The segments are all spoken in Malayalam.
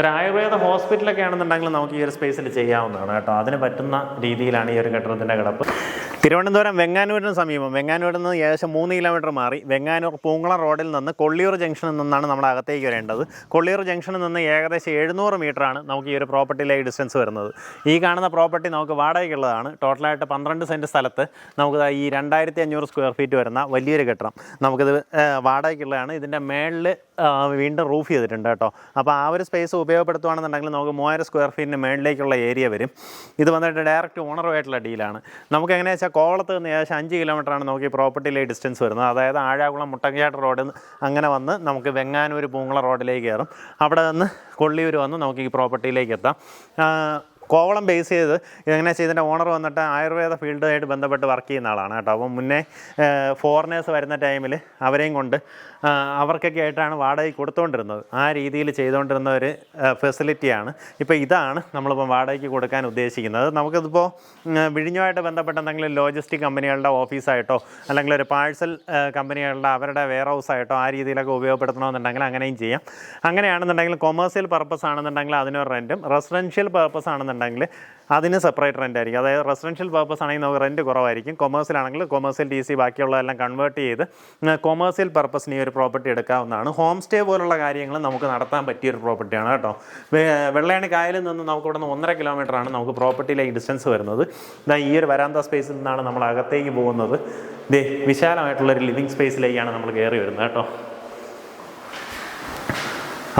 ഒരു ആയുർവേദ ഹോസ്പിറ്റലൊക്കെ ആണെന്നുണ്ടെങ്കിൽ നമുക്ക് ഈ ഒരു സ്പേസിൽ ചെയ്യാവുന്നതാണ് കേട്ടോ. അതിന് പറ്റുന്ന രീതിയിലാണ് ഈ ഒരു കെട്ടിടത്തിന്റെ കിടപ്പ്. തിരുവനന്തപുരം വെങ്ങാനൂരിന് സമീപം. വെങ്ങാനൂരിൽ നിന്ന് ഏകദേശം മൂന്ന് കിലോമീറ്റർ മാറി. വെങ്ങാനൂർ പൂങ്കുളം റോഡിൽ നിന്ന് കൊള്ളിയൂർ ജംഗ്ഷനിൽ നിന്നാണ് നമ്മൾ അകത്തേക്ക് വരേണ്ടത്. കൊള്ളിയൂർ ജംഗ്ഷനിൽ നിന്ന് ഏകദേശം എഴുന്നൂറ് ആണ് നമുക്ക് ഈ ഒരു പ്രോപ്പർട്ടിയിലേക്ക് ഡിസ്റ്റൻസ് വരുന്നത്. ഈ കാണുന്ന പ്രോപ്പർട്ടി നമുക്ക് വാടകയ്ക്കുള്ളതാണ്. ടോട്ടലായിട്ട് പന്ത്രണ്ട് സെന്റ് സ്ഥലത്ത് നമുക്ക് ഈ രണ്ടായിരത്തി അഞ്ഞൂറ് സ്ക്വയർ ഫീറ്റ് വരുന്ന വലിയൊരു കെട്ടിടം. നമുക്കിത് വാടകയ്ക്കുള്ളതാണ്. ഇതിന്റെ മേളിൽ വീണ്ടും റൂഫ് ചെയ്തിട്ടുണ്ട് കേട്ടോ. അപ്പോൾ ആ ഒരു സ്പേസ് ഉപയോഗപ്പെടുത്തുകയാണെന്നുണ്ടെങ്കിൽ നമുക്ക് മൂവായിരം സ്ക്വയർ ഫീറ്റിന് മേളിലേക്കുള്ള ഏരിയ വരും. ഇത് വന്നിട്ട് ഡയറക്റ്റ് ഓണറുമായിട്ടുള്ള ഡീലാണ് നമുക്ക് എങ്ങനെയാ കോവളത്ത് നിന്ന് ഏകദേശം അഞ്ച് കിലോമീറ്ററാണ് നമുക്ക് ഈ പ്രോപ്പർട്ടിയിലെ ഡിസ്റ്റൻസ് വരുന്നത്. അതായത് ആഴാകുളം മുട്ടങ്ങാട്ട് റോഡിൽ നിന്ന് അങ്ങനെ വന്ന് നമുക്ക് വെങ്ങാനൂർ പൂങ്ങള റോഡിലേക്ക് കയറും. അവിടെ നിന്ന് കൊള്ളിയൂർ വന്ന് നമുക്ക് ഈ പ്രോപ്പർട്ടിയിലേക്ക് എത്താം. കോവളം ബേസ് ചെയ്ത് ഇങ്ങനെ ഇതിന്റെ ഓണർ വന്നിട്ട് ആയുർവേദ ഫീൽഡുമായിട്ട് ബന്ധപ്പെട്ട് വർക്ക് ചെയ്യുന്ന ആളാണ് കേട്ടോ. അപ്പം മുന്നേ ഫോറിനേഴ്സ് വരുന്ന ടൈമിൽ അവരെയും കൊണ്ട് അവർക്കൊക്കെ ആയിട്ടാണ് വാടകയ്ക്ക് കൊടുത്തുകൊണ്ടിരുന്നത് ആ രീതിയിൽ ചെയ്തുകൊണ്ടിരുന്ന ഒരു ഫെസിലിറ്റിയാണ് ഇപ്പോൾ ഇതാണ് നമ്മളിപ്പം വാടകയ്ക്ക് കൊടുക്കാൻ ഉദ്ദേശിക്കുന്നത്. നമുക്കിതിപ്പോൾ വിഴിഞ്ഞുമായിട്ട് ബന്ധപ്പെട്ട എന്തെങ്കിലും ലോജിസ്റ്റിക് കമ്പനികളുടെ ഓഫീസായിട്ടോ അല്ലെങ്കിൽ ഒരു പാഴ്സൽ കമ്പനികളുടെ അവരുടെ വെയർ ഹൗസായിട്ടോ ആ രീതിയിലൊക്കെ ഉപയോഗപ്പെടുത്തണമെന്നുണ്ടെങ്കിൽ അങ്ങനെയും ചെയ്യാം. അങ്ങനെയാണെന്നുണ്ടെങ്കിൽ കൊമേഴ്സ്യൽ പർപ്പസ് ആണെന്നുണ്ടെങ്കിൽ അതിനൊരു റെന്റും റെസിഡൻഷ്യൽ പർപ്പസ് ആണെന്നുണ്ടെങ്കിൽ അതിന് സെപ്പറേറ്റ് റെന്റ് ആയിരിക്കും. അതായത് റെസിഡൻഷ്യൽ പർപ്പസ് ആണെങ്കിൽ നമുക്ക് റെന്റ് കുറവായിരിക്കും. കൊമേഴ്സ്യൽ ആണെങ്കിൽ കൊമേഴ്സ്യൽ ഡി സി ബാക്കിയുള്ളതെല്ലാം കൺവേർട്ട് ചെയ്ത് കൊമേഴ്സ്യൽ പർപ്പസിന് ഈ ഒരു പ്രോപ്പർട്ടി എടുക്കാവുന്നതാണ്. ഹോം സ്റ്റേ പോലുള്ള കാര്യങ്ങൾ നമുക്ക് നടത്താൻ പറ്റിയ ഒരു പ്രോപ്പർട്ടിയാണ് കേട്ടോ. വെള്ളയണി കായലിൽ നിന്ന് നമുക്ക് ഇവിടെ നിന്ന് ഒന്നര കിലോമീറ്റർ ആണ് നമുക്ക് പ്രോപ്പർട്ടിയിലേക്ക് ഡിസ്റ്റൻസ് വരുന്നത്. ഇതാ ഈ ഒരു വരാന്ത സ്പേസിൽ നിന്നാണ് നമ്മൾ അകത്തേക്ക് പോകുന്നത്. ദേ വിശാലമായിട്ടുള്ളൊരു ലിവിങ് സ്പേസിലേക്കാണ് നമ്മൾ കയറി വരുന്നത് കേട്ടോ.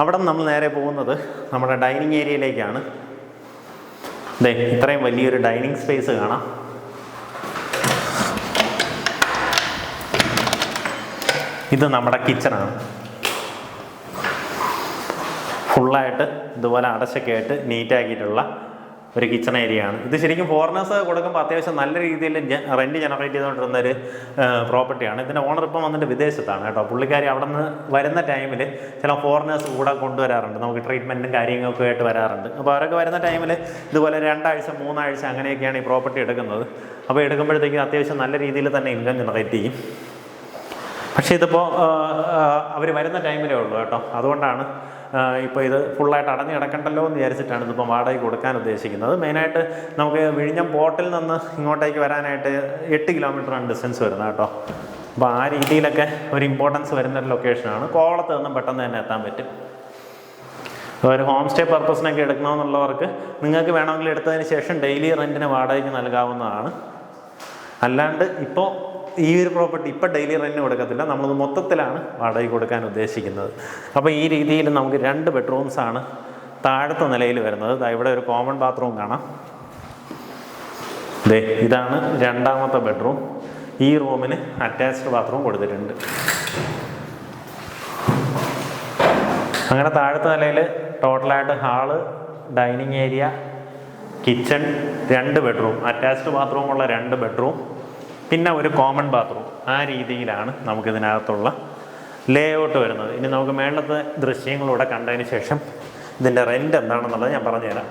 അവിടെ നമ്മൾ നേരെ പോകുന്നത് നമ്മുടെ ഡൈനിങ് ഏരിയയിലേക്കാണ് ദേ ഇത്രയും വലിയൊരു ഡൈനിങ് സ്പേസ് കാണാം. ഇത് നമ്മുടെ കിച്ചണാണ് ഫുള്ളായിട്ട് ഇതുപോലെ അടച്ചൊക്കെ ആയിട്ട് നീറ്റാക്കിയിട്ടുള്ള ഒരു കിച്ചൺ ഏരിയ ആണ്. ഇത് ശരിക്കും ഫോറിനേഴ്സ് കൊടുക്കുമ്പോൾ അത്യാവശ്യം നല്ല രീതിയിൽ റെന്റ് ജനറേറ്റ് ചെയ്തുകൊണ്ടിരുന്ന ഒരു പ്രോപ്പർട്ടിയാണ് ഇതിന്റെ ഓണർ ഇപ്പം വന്നിട്ട് വിദേശത്താണ് കേട്ടോ. പുള്ളിക്കാരി അവിടെ നിന്ന് വരുന്ന ടൈമിൽ ചില ഫോറിനേഴ്സ് കൂടെ കൊണ്ടുവരാറുണ്ട്. നമുക്ക് ട്രീറ്റ്മെന്റും കാര്യങ്ങളൊക്കെ ആയിട്ട് വരാറുണ്ട്. അപ്പോൾ അവരൊക്കെ വരുന്ന ടൈമിൽ ഇതുപോലെ രണ്ടാഴ്ച മൂന്നാഴ്ച അങ്ങനെയൊക്കെയാണ് ഈ പ്രോപ്പർട്ടി എടുക്കുന്നത്. അപ്പോൾ എടുക്കുമ്പോഴത്തേക്കും അത്യാവശ്യം നല്ല രീതിയിൽ തന്നെ ഇൻകം ജനറേറ്റ് ചെയ്യും. പക്ഷേ ഇതിപ്പോൾ അവർ വരുന്ന ടൈമിലേ ഉള്ളൂ കേട്ടോ. അതുകൊണ്ടാണ് ഇപ്പോൾ ഇത് ഫുള്ളായിട്ട് അടഞ്ഞു കിടക്കണ്ടല്ലോ എന്ന് വിചാരിച്ചിട്ടാണ് ഇതിപ്പോൾ വാടകയ്ക്ക് കൊടുക്കാൻ ഉദ്ദേശിക്കുന്നത്. മെയിനായിട്ട് നമുക്ക് വിഴിഞ്ഞം പോർട്ടിൽ നിന്ന് ഇങ്ങോട്ടേക്ക് വരാനായിട്ട് എട്ട് കിലോമീറ്ററാണ് ഡിസ്റ്റൻസ് വരുന്നത് കേട്ടോ. അപ്പോൾ ആ രീതിയിലൊക്കെ ഒരു ഇമ്പോർട്ടൻസ് വരുന്ന ഒരു ലൊക്കേഷനാണ് കോവളത്ത് നിന്നും പെട്ടെന്ന് തന്നെ എത്താൻ പറ്റും. ഒരു ഹോം സ്റ്റേ പർപ്പസിനൊക്കെ എടുക്കണമെന്നുള്ളവർക്ക് നിങ്ങൾക്ക് വേണമെങ്കിൽ എടുത്തതിന് ശേഷം ഡെയിലി റെന്റിന് വാടകയ്ക്ക് നൽകാവുന്നതാണ്. അല്ലാണ്ട് ഇപ്പോൾ ഈ ഒരു പ്രോപ്പർട്ടി ഇപ്പം ഡെയിലി റെന്റിന് കൊടുക്കത്തില്ല. നമ്മളത് മൊത്തത്തിലാണ് വാടകയ്ക്ക് കൊടുക്കാൻ ഉദ്ദേശിക്കുന്നത്. അപ്പോൾ ഈ രീതിയിൽ നമുക്ക് രണ്ട് ബെഡ്റൂംസാണ് താഴത്തെ നിലയിൽ വരുന്നത്. ഇവിടെ ഒരു കോമൺ ബാത്റൂം കാണാം. ദേ ഇതാണ് രണ്ടാമത്തെ ബെഡ്റൂം. ഈ റൂമിന് അറ്റാച്ച്ഡ് ബാത്റൂം കൊടുത്തിട്ടുണ്ട്. അങ്ങനെ താഴത്തെ നിലയിൽ ടോട്ടലായിട്ട് ഹാൾ ഡൈനിങ് ഏരിയ കിച്ചൺ രണ്ട് ബെഡ്റൂം. അറ്റാച്ച്ഡ് ബാത്റൂമുള്ള രണ്ട് ബെഡ്റൂം. പിന്നെ ഒരു കോമൺ ബാത്റൂം ആ രീതിയിലാണ് നമുക്കിതിനകത്തുള്ള ലേ ഔട്ട് വരുന്നത്. ഇനി നമുക്ക് മേളത്തെ ദൃശ്യങ്ങളൂടെ കണ്ടതിന് ശേഷം ഇതിന്റെ റെന്റ് എന്താണെന്നുള്ളത് ഞാൻ പറഞ്ഞുതരാം.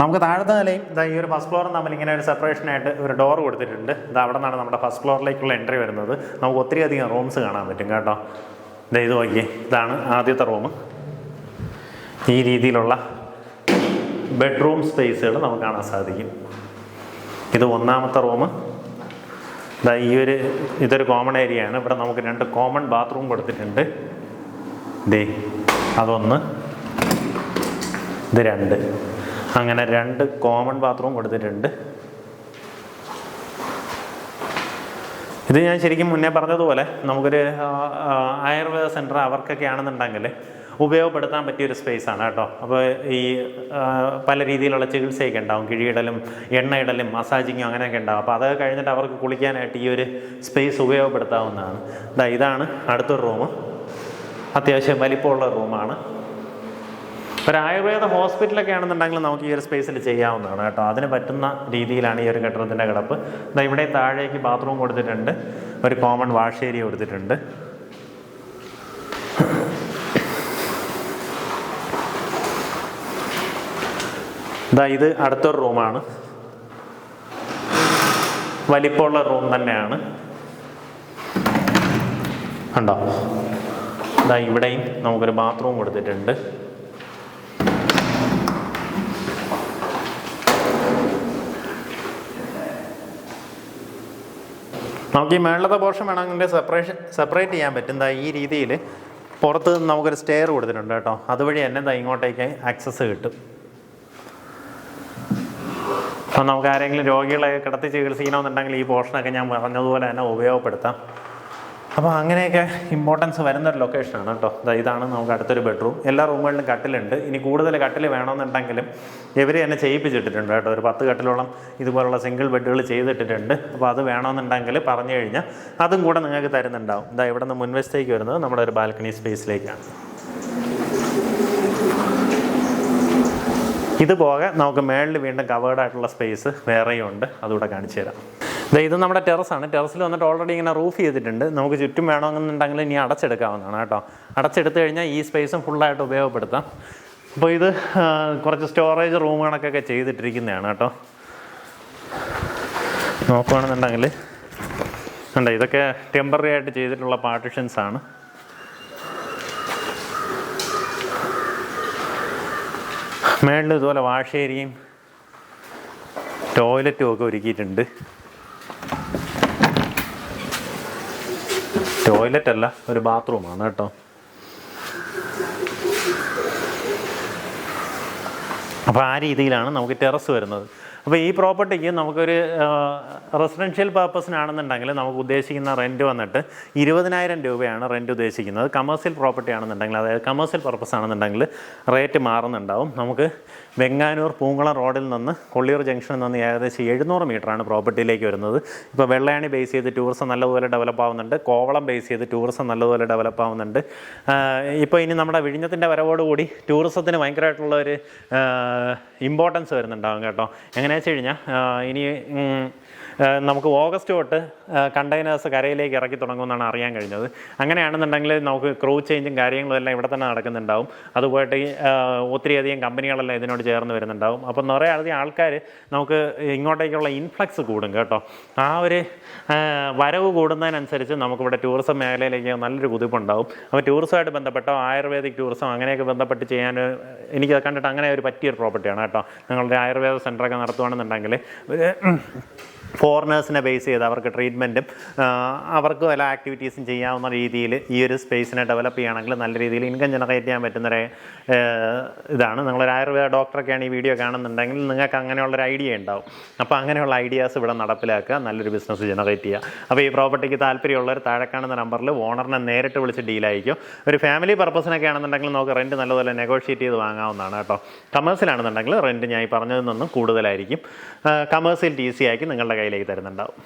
നമുക്ക് താഴത്തെ നിലയും ഇതാ ഈ ഒരു ഫസ്റ്റ് ഫ്ലോറും തമ്മിൽ ഇങ്ങനെ ഒരു സെപ്പറേഷൻ ആയിട്ട് ഒരു ഡോർ കൊടുത്തിട്ടുണ്ട്. ഇത് അവിടെ നിന്നാണ് നമ്മുടെ ഫസ്റ്റ് ഫ്ലോറിലേക്കുള്ള എൻട്രി വരുന്നത്. നമുക്ക് ഒത്തിരി അധികം റൂംസ് കാണാൻ പറ്റും കേട്ടോ. ദേ ഇത് നോക്കിയേ. ഇതാണ് ആദ്യത്തെ റൂം ഈ രീതിയിലുള്ള ബെഡ്റൂം സ്പേസുകൾ നമുക്ക് കാണാൻ സാധിക്കും. ഇത് ഒന്നാമത്തെ റൂം ഇതാ ഈ ഒരു ഇതൊരു കോമൺ ഏരിയ ആണ്. ഇവിടെ നമുക്ക് രണ്ട് കോമൺ ബാത്റൂം കൊടുത്തിട്ടുണ്ട്. ദേ അതൊന്ന് ഇത് രണ്ട്. അങ്ങനെ രണ്ട് കോമൺ ബാത്റൂം കൊടുത്തിട്ടുണ്ട്. ഇത് ഞാൻ ശരിക്കും മുന്നേ പറഞ്ഞതുപോലെ നമുക്കൊരു ആയുർവേദ സെന്റർ അവർക്കൊക്കെ ആണെന്നുണ്ടെങ്കിൽ ഉപയോഗപ്പെടുത്താൻ പറ്റിയൊരു സ്പേസ് ആണ് കേട്ടോ. അപ്പോൾ ഈ പല രീതിയിലുള്ള ചികിത്സയൊക്കെ ഉണ്ടാവും. കിഴിയിടലും എണ്ണയിടലും മസാജിങ്ങും അങ്ങനെയൊക്കെ ഉണ്ടാവും. അപ്പോൾ അതൊക്കെ കഴിഞ്ഞിട്ട് അവർക്ക് കുളിക്കാനായിട്ട് ഈ ഒരു സ്പേസ് ഉപയോഗപ്പെടുത്താവുന്നതാണ്. ഇതാ ഇതാണ് അടുത്തൊരു റൂം അത്യാവശ്യം വലിപ്പമുള്ള റൂമാണ് ഒരു ആയുർവേദ ഹോസ്പിറ്റലൊക്കെ ആണെന്നുണ്ടെങ്കിൽ നമുക്ക് ഈ ഒരു സ്പേസിൽ ചെയ്യാവുന്നതാണ് കേട്ടോ. അതിന് പറ്റുന്ന രീതിയിലാണ് ഈ ഒരു കെട്ടിടത്തിന്റെ കിടപ്പ്. ഇവിടെ താഴേക്ക് ബാത്റൂം കൊടുത്തിട്ടുണ്ട്. ഒരു കോമൺ വാഷ് ഏരിയ കൊടുത്തിട്ടുണ്ട്. ഇതാ ഇത് അടുത്തൊരു റൂമാണ്. വലിപ്പമുള്ള റൂം തന്നെയാണ്. ഉണ്ടോ ഇതാ ഇവിടെയും നമുക്കൊരു ബാത്റൂം കൊടുത്തിട്ടുണ്ട്. നമുക്ക് ഈ മേളത്തെ പോർഷൻ വേണമെങ്കിൽ സെപ്പറേഷൻ സെപ്പറേറ്റ് ചെയ്യാൻ പറ്റും. ദാ ഈ രീതിയിൽ പുറത്ത് നമുക്കൊരു സ്റ്റെയർ കൊടുത്തിട്ടുണ്ട് കേട്ടോ. അതുവഴി എന്നെന്താ ദാ ഇങ്ങോട്ടേക്ക് ആക്സസ് കിട്ടും. അപ്പം നമുക്ക് ആരെങ്കിലും രോഗികളെ കിടത്തി ചികിത്സിക്കണമെന്നുണ്ടെങ്കിൽ ഈ പോർഷനൊക്കെ ഞാൻ പറഞ്ഞതുപോലെ തന്നെ ഉപയോഗപ്പെടുത്താം. അപ്പോൾ അങ്ങനെയൊക്കെ ഇമ്പോർട്ടൻസ് വരുന്ന ഒരു ലൊക്കേഷനാണ് കേട്ടോ. ഇതാണ് നമുക്ക് അടുത്തൊരു ബെഡ്റൂം എല്ലാ റൂമുകളിലും കട്ടിലുണ്ട്. ഇനി കൂടുതൽ കട്ടിൽ വേണമെന്നുണ്ടെങ്കിലും ഇവർ തന്നെ ചെയ്യിപ്പിച്ചിട്ടിട്ടുണ്ട് കേട്ടോ. ഒരു പത്ത് കട്ടിലോളം ഇതുപോലുള്ള സിംഗിൾ ബെഡുകൾ ചെയ്തിട്ടിട്ടുണ്ട്. അപ്പോൾ അത് വേണമെന്നുണ്ടെങ്കിൽ പറഞ്ഞു കഴിഞ്ഞാൽ അതും കൂടെ നിങ്ങൾക്ക് തരുന്നുണ്ടാവും. ഇതാ ഇവിടെ നിന്ന് മുൻവശത്തേക്ക് വരുന്നത് നമ്മുടെ ഒരു ബാൽക്കണി സ്പേസിലേക്കാണ് ഇത് പോകെ നമുക്ക് മേളിൽ വീണ്ടും കവേർഡ് ആയിട്ടുള്ള സ്പേസ് വേറെയും ഉണ്ട് അതുകൂടെ കാണിച്ചു തരാം. ഇത് നമ്മുടെ ടെറസാണ് ടെറസിൽ വന്നിട്ട് ഓൾറെഡി ഇങ്ങനെ റൂഫ് ചെയ്തിട്ടുണ്ട്. നമുക്ക് ചുറ്റും വേണമെന്നുണ്ടെങ്കിൽ ഇനി അടച്ചെടുക്കാവുന്നതാണ് കേട്ടോ. അടച്ചെടുത്തു കഴിഞ്ഞാൽ ഈ സ്പേസും ഫുള്ളായിട്ട് ഉപയോഗപ്പെടുത്താം. അപ്പോൾ ഇത് കുറച്ച് സ്റ്റോറേജ് റൂമുകളൊക്കെ ചെയ്തിട്ടിരിക്കുന്നതാണ് കേട്ടോ. നോക്കുകയാണെന്നുണ്ടെങ്കിൽ ഉണ്ട് ഇതൊക്കെ ടെമ്പററി ആയിട്ട് ചെയ്തിട്ടുള്ള പാർട്ടിഷൻസ് ആണ്. മേളിൽ ഇതുപോലെ വാഷ് ഏരിയയും ടോയ്ലറ്റും ഒക്കെ ഒരുക്കിയിട്ടുണ്ട്. ടോയ്ലറ്റ് അല്ല ഒരു ബാത്റൂമാണ് കേട്ടോ. അപ്പോൾ ആ രീതിയിലാണ് നമുക്ക് ടെറസ് വരുന്നത്. അപ്പോൾ ഈ പ്രോപ്പർട്ടിക്ക് നമുക്കൊരു റെസിഡൻഷ്യൽ പർപ്പസിനാണെന്നുണ്ടെങ്കിൽ നമുക്ക് ഉദ്ദേശിക്കുന്ന റെന്റ് വന്നിട്ട് ഇരുപതിനായിരം രൂപയാണ് റെന്റ് ഉദ്ദേശിക്കുന്നത്. കമേഴ്സ്യൽ പ്രോപ്പർട്ടി ആണെന്നുണ്ടെങ്കിൽ അതായത് കമേഴ്സ്യൽ പർപ്പസ് ആണെന്നുണ്ടെങ്കിൽ റേറ്റ് മാറുന്നുണ്ടാവും. നമുക്ക് വെങ്ങാനൂർ പൂങ്കുളം റോഡിൽ നിന്ന് കൊള്ളിയൂർ ജംഗ്ഷനിൽ നിന്ന് ഏകദേശം എഴുന്നൂറ് മീറ്ററാണ് പ്രോപ്പർട്ടിയിലേക്ക് വരുന്നത്. ഇപ്പോൾ വെള്ളയാണി ബേസ് ചെയ്ത് ടൂറിസം നല്ലതുപോലെ ഡെവലപ്പ് ആവുന്നുണ്ട്. കോവളം ബേസ് ചെയ്ത് ടൂറിസം നല്ലതുപോലെ ഡെവലപ്പ് ആവുന്നുണ്ട്. ഇപ്പോൾ ഇനി നമ്മുടെ വിഴിഞ്ഞത്തിന്റെ വരവോടുകൂടി ടൂറിസത്തിന് ഭയങ്കരമായിട്ടുള്ള ഒരു ഇമ്പോർട്ടൻസ് വരുന്നുണ്ടാവും കേട്ടോ. എങ്ങനെയാണെന്ന് വെച്ച് കഴിഞ്ഞാൽ ഇനി നമുക്ക് ഓഗസ്റ്റ് തൊട്ട് കണ്ടെയ്നേഴ്സ് കരയിലേക്ക് ഇറക്കി തുടങ്ങുമെന്നാണ് അറിയാൻ കഴിഞ്ഞത്. അങ്ങനെയാണെന്നുണ്ടെങ്കിൽ നമുക്ക് ക്രൂ ചേഞ്ചും കാര്യങ്ങളും എല്ലാം ഇവിടെ തന്നെ നടക്കുന്നുണ്ടാവും. അതുപോലെ ഒത്തിരിയധികം കമ്പനികളെല്ലാം ഇതിനോട് ചേർന്ന് വരുന്നുണ്ടാവും. അപ്പം നിറയെ അധികം ആൾക്കാർ നമുക്ക് ഇങ്ങോട്ടേക്കുള്ള ഇൻഫ്ലക്സ് കൂടും കേട്ടോ. ആ ഒരു വരവ് കൂടുന്നതിനനുസരിച്ച് നമുക്കിവിടെ ടൂറിസം മേഖലയിലേക്ക് നല്ലൊരു കുതിപ്പുണ്ടാവും. അപ്പോൾ ടൂറിസമായിട്ട് ബന്ധപ്പെട്ടോ ആയുർവേദിക് ടൂറിസം അങ്ങനെയൊക്കെ ബന്ധപ്പെട്ട് ചെയ്യാൻ എനിക്ക് കണ്ടിട്ട് അങ്ങനെ ഒരു പറ്റിയൊരു പ്രോപ്പർട്ടിയാണ് കേട്ടോ. നിങ്ങളുടെ ആയുർവേദ സെന്ററൊക്കെ നടത്തുകയാണെന്നുണ്ടെങ്കിൽ ഫോറിനേഴ്സിനെ ബേസ് ചെയ്ത് അവർക്ക് ട്രീറ്റ്മെന്റും അവർക്ക് വല്ല ആക്ടിവിറ്റീസും ചെയ്യാവുന്ന രീതിയിൽ ഈ ഒരു സ്പേസിനെ ഡെവലപ്പ് ചെയ്യുകയാണെങ്കിൽ നല്ല രീതിയിൽ ഇൻകം ജനറേറ്റ് ചെയ്യാൻ പറ്റുന്നൊരു ഇതാണ്. നിങ്ങളൊരു ആയുർവേദ ഡോക്ടറൊക്കെയാണ് ഈ വീഡിയോ കാണുന്നുണ്ടെങ്കിൽ നിങ്ങൾക്ക് അങ്ങനെയുള്ളൊരു ഐഡിയ ഉണ്ടാവും. അപ്പോൾ അങ്ങനെയുള്ള ഐഡിയാസ് ഇവിടെ നടപ്പിലാക്കുക നല്ലൊരു ബിസിനസ് ജനറേറ്റ് ചെയ്യുക. അപ്പോൾ ഈ പ്രോപ്പർട്ടിക്ക് താല്പര്യമുള്ളവർ താഴെ കാണുന്ന നമ്പറിൽ ഓണറിനെ നേരിട്ട് വിളിച്ച് ഡീലായിരിക്കും ഒരു ഫാമിലി പർപ്പസിനൊക്കെ ആണെന്നുണ്ടെങ്കിൽ നമുക്ക് റെന്റ് നല്ലതുപോലെ നെഗോഷിയേറ്റ് ചെയ്ത് വാങ്ങാവുന്നതാണ് കേട്ടോ. കമേഴ്സിലാണെന്നുണ്ടെങ്കിൽ റെന്റ് ഞാൻ ഈ പറഞ്ഞതിൽ നിന്നും കൂടുതലായിരിക്കും. കമേഴ്സിൽ ടി സി ആക്കി നിങ്ങളുടെ കയ്യിലേക്ക് തരുന്നുണ്ടാവും.